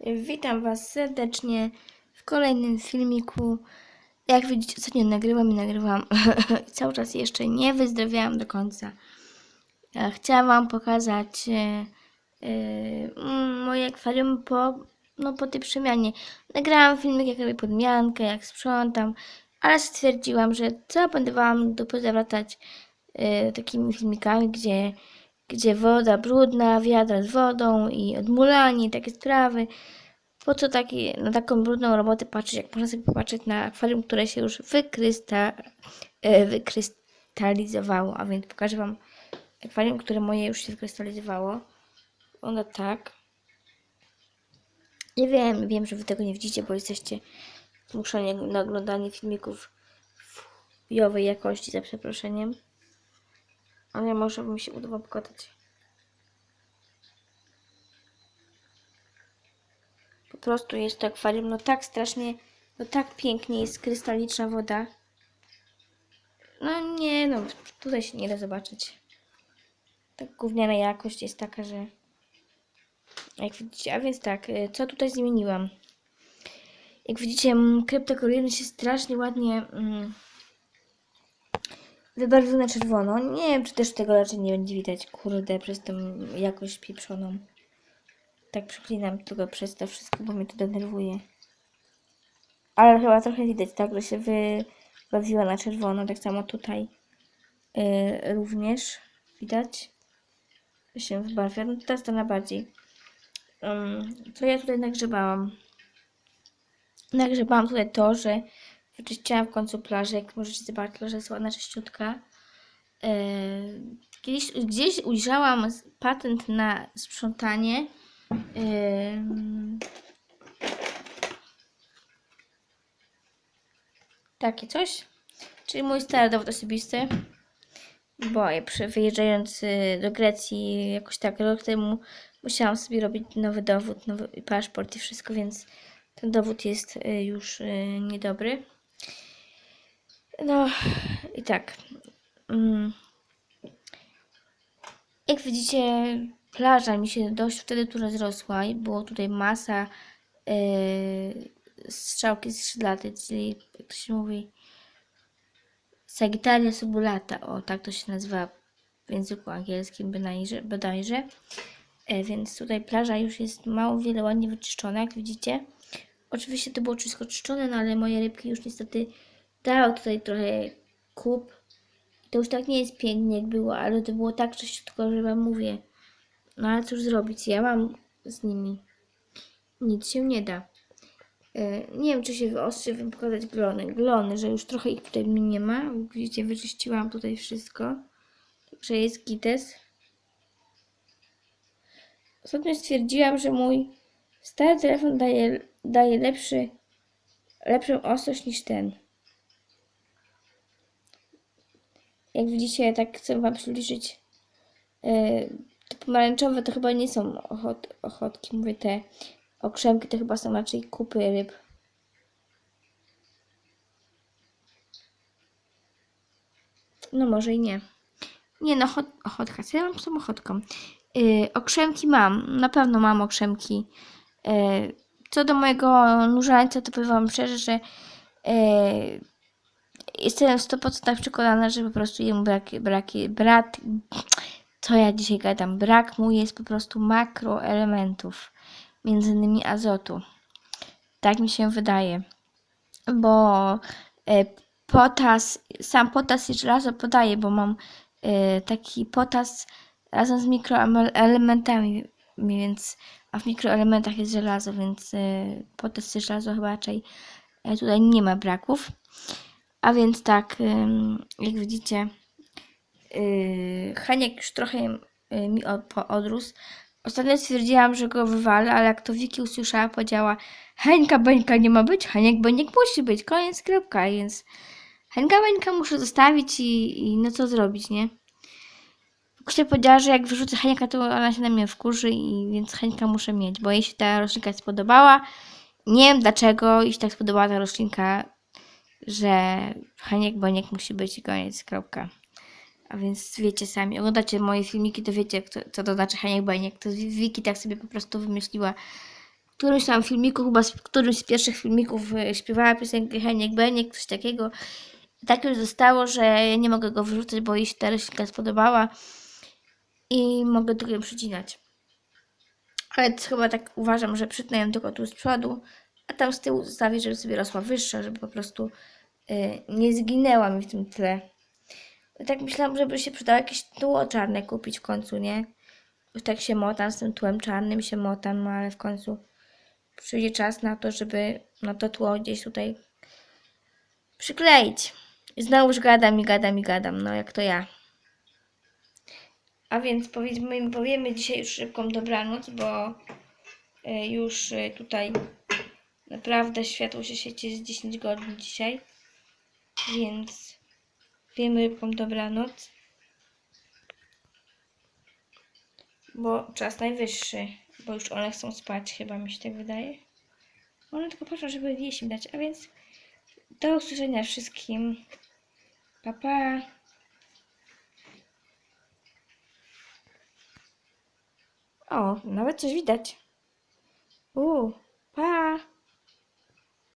Witam Was serdecznie w kolejnym filmiku. Jak widzicie, ostatnio nagrywam i nagrywam. Cały czas jeszcze nie wyzdrowiałam do końca. Ja Chciałam Wam pokazać e, e, moje akwarium po, no, po tej przemianie. Nagrałam filmik, jak robię podmiankę, jak sprzątam, ale stwierdziłam, że co będę Wam dupę zawracać e, takimi filmikami, gdzie gdzie woda brudna, wiadra z wodą i odmulanie, takie sprawy. Po co taki, na taką brudną robotę patrzeć, jak można sobie popatrzeć na akwarium, które się już wykrysta, e, wykrystalizowało. A więc pokażę Wam akwarium, które moje już się wykrystalizowało. Ono tak. Nie wiem, wiem, że Wy tego nie widzicie, bo jesteście zmuszeni na oglądanie filmików w chujowej jakości, za przeproszeniem. Ale może mi się uda wam pokazać. Po prostu jest to akwarium, no tak strasznie, no tak pięknie jest krystaliczna woda. No nie, no tutaj się nie da zobaczyć. Tak gówniana jakość jest taka, że jak widzicie, a więc tak, y, co tutaj zmieniłam? Jak widzicie, kryptokolony się strasznie ładnie mm, wybarwił na czerwono. Nie wiem, czy też tego raczej nie będzie widać, kurde, przez tą jakość pieprzoną. Tak przeklinam tylko przez to wszystko, bo mnie to denerwuje. Ale chyba trochę widać, tak, że się wybarwiła na czerwono. Tak samo tutaj yy, również widać, że się wybarwia. No teraz to najbardziej. Um, co ja tutaj nagrzebałam? Nagrzebałam tutaj to, że wyczyściłam w końcu plażę, jak możecie zobaczyć, plaża jest ładna, czyściutka. Yy, Kiedyś, gdzieś ujrzałam patent na sprzątanie. Yy, takie coś. Czyli mój stary dowód osobisty. Bo ja wyjeżdżając y, do Grecji jakoś tak rok temu musiałam sobie robić nowy dowód, nowy paszport i wszystko, więc ten dowód jest y, już y, niedobry. No i tak. Mm. Jak widzicie, plaża mi się dość wtedy tu rozrosła i było tutaj masa yy, strzałki skrzydlatej, czyli jak to się mówi Sagittaria subulata, o tak to się nazywa w języku angielskim bodajże, bodajże. E, więc tutaj plaża już jest mało wiele ładnie wyczyszczona, jak widzicie. Oczywiście to było wszystko czyszczone, no ale moje rybki już niestety dały tutaj trochę kup. To już tak nie jest pięknie jak było, ale to było tak czyściutko, że wam mówię. No ale cóż zrobić, ja mam z nimi. Nic się nie da. E, Nie wiem, czy się wyostrzy, wam pokazać glony. Glony, że już trochę ich tutaj mi nie ma. Widzicie, wyczyściłam tutaj wszystko. Także jest gites. Ostatnio stwierdziłam, że mój stary telefon daje, daje lepszy, lepszą ostrość niż ten. Jak widzicie, tak chcę Wam przybliżyć. e, Te pomarańczowe to chyba nie są ochot, ochotki, mówię te okrzemki, to chyba są raczej kupy ryb. No może i nie. Nie no, ochot, ochotka. Co ja mam z tą ochotką? Yy, okrzemki mam. Na pewno mam okrzemki. Yy, co do mojego nurzańca, to powiem wam szczerze, że yy, jestem w 100% przekonana, że po prostu jemu brak, brak, brak, co ja dzisiaj gadam, brak mu jest po prostu makroelementów, między innymi azotu. Tak mi się wydaje, bo e, potas, sam potas i żelazo podaję, bo mam e, taki potas razem z mikroelementami, więc a w mikroelementach jest żelazo, więc e, potas i żelazo chyba raczej tutaj nie ma braków. A więc tak, jak widzicie, yy, Haniek już trochę yy, mi odrósł. Ostatnio stwierdziłam, że go wywalę, ale jak to Wiki usłyszała, powiedziała Hańka Bańka nie ma być, Haniek Bańek musi być, koniec, kropka, więc Hańka Bańka muszę zostawić i, i no co zrobić, nie? Kusia powiedziała, że jak wyrzucę Hanieka, to ona się na mnie wkurzy i więc Hańka muszę mieć, bo jej się ta roślinka spodobała. Nie wiem dlaczego jej się tak spodobała ta roślinka, że Haniek Boniek musi być i koniec, kropka. A więc wiecie sami, oglądacie moje filmiki, to wiecie, co to znaczy Haniek Boniek. To Wiki tak sobie po prostu wymyśliła. w którymś tam filmiku, chyba z którymś z pierwszych filmików y, śpiewała piosenkę Heniek Beniek, coś takiego. I tak już zostało, że ja nie mogę go wyrzucać, bo jej się ta roślinka spodobała i mogę tylko przycinać. Ale chyba tak uważam, że przytnę ją tylko tu z przodu, a tam z tyłu zostawię, żeby sobie rosła wyższa, żeby po prostu y, nie zginęła mi w tym tle. Tak myślałam, żeby się przydało jakieś tło czarne kupić w końcu, nie? Już tak się motam z tym tłem czarnym, się motam, no ale w końcu przyjdzie czas na to, żeby no to tło gdzieś tutaj przykleić. I znowuż gadam i gadam i gadam, no jak to ja. A więc powiedzmy, powiemy dzisiaj już szybką dobranoc, bo y, już y, tutaj naprawdę światło się świeci z 10 godzin dzisiaj. Więc wiemy szybką dobranoc. Bo czas najwyższy, bo już one chcą spać, chyba mi się tak wydaje. One tylko patrzą, żeby jeść im dać, a więc do usłyszenia wszystkim. Pa, pa. O, nawet coś widać. Uuu, pa.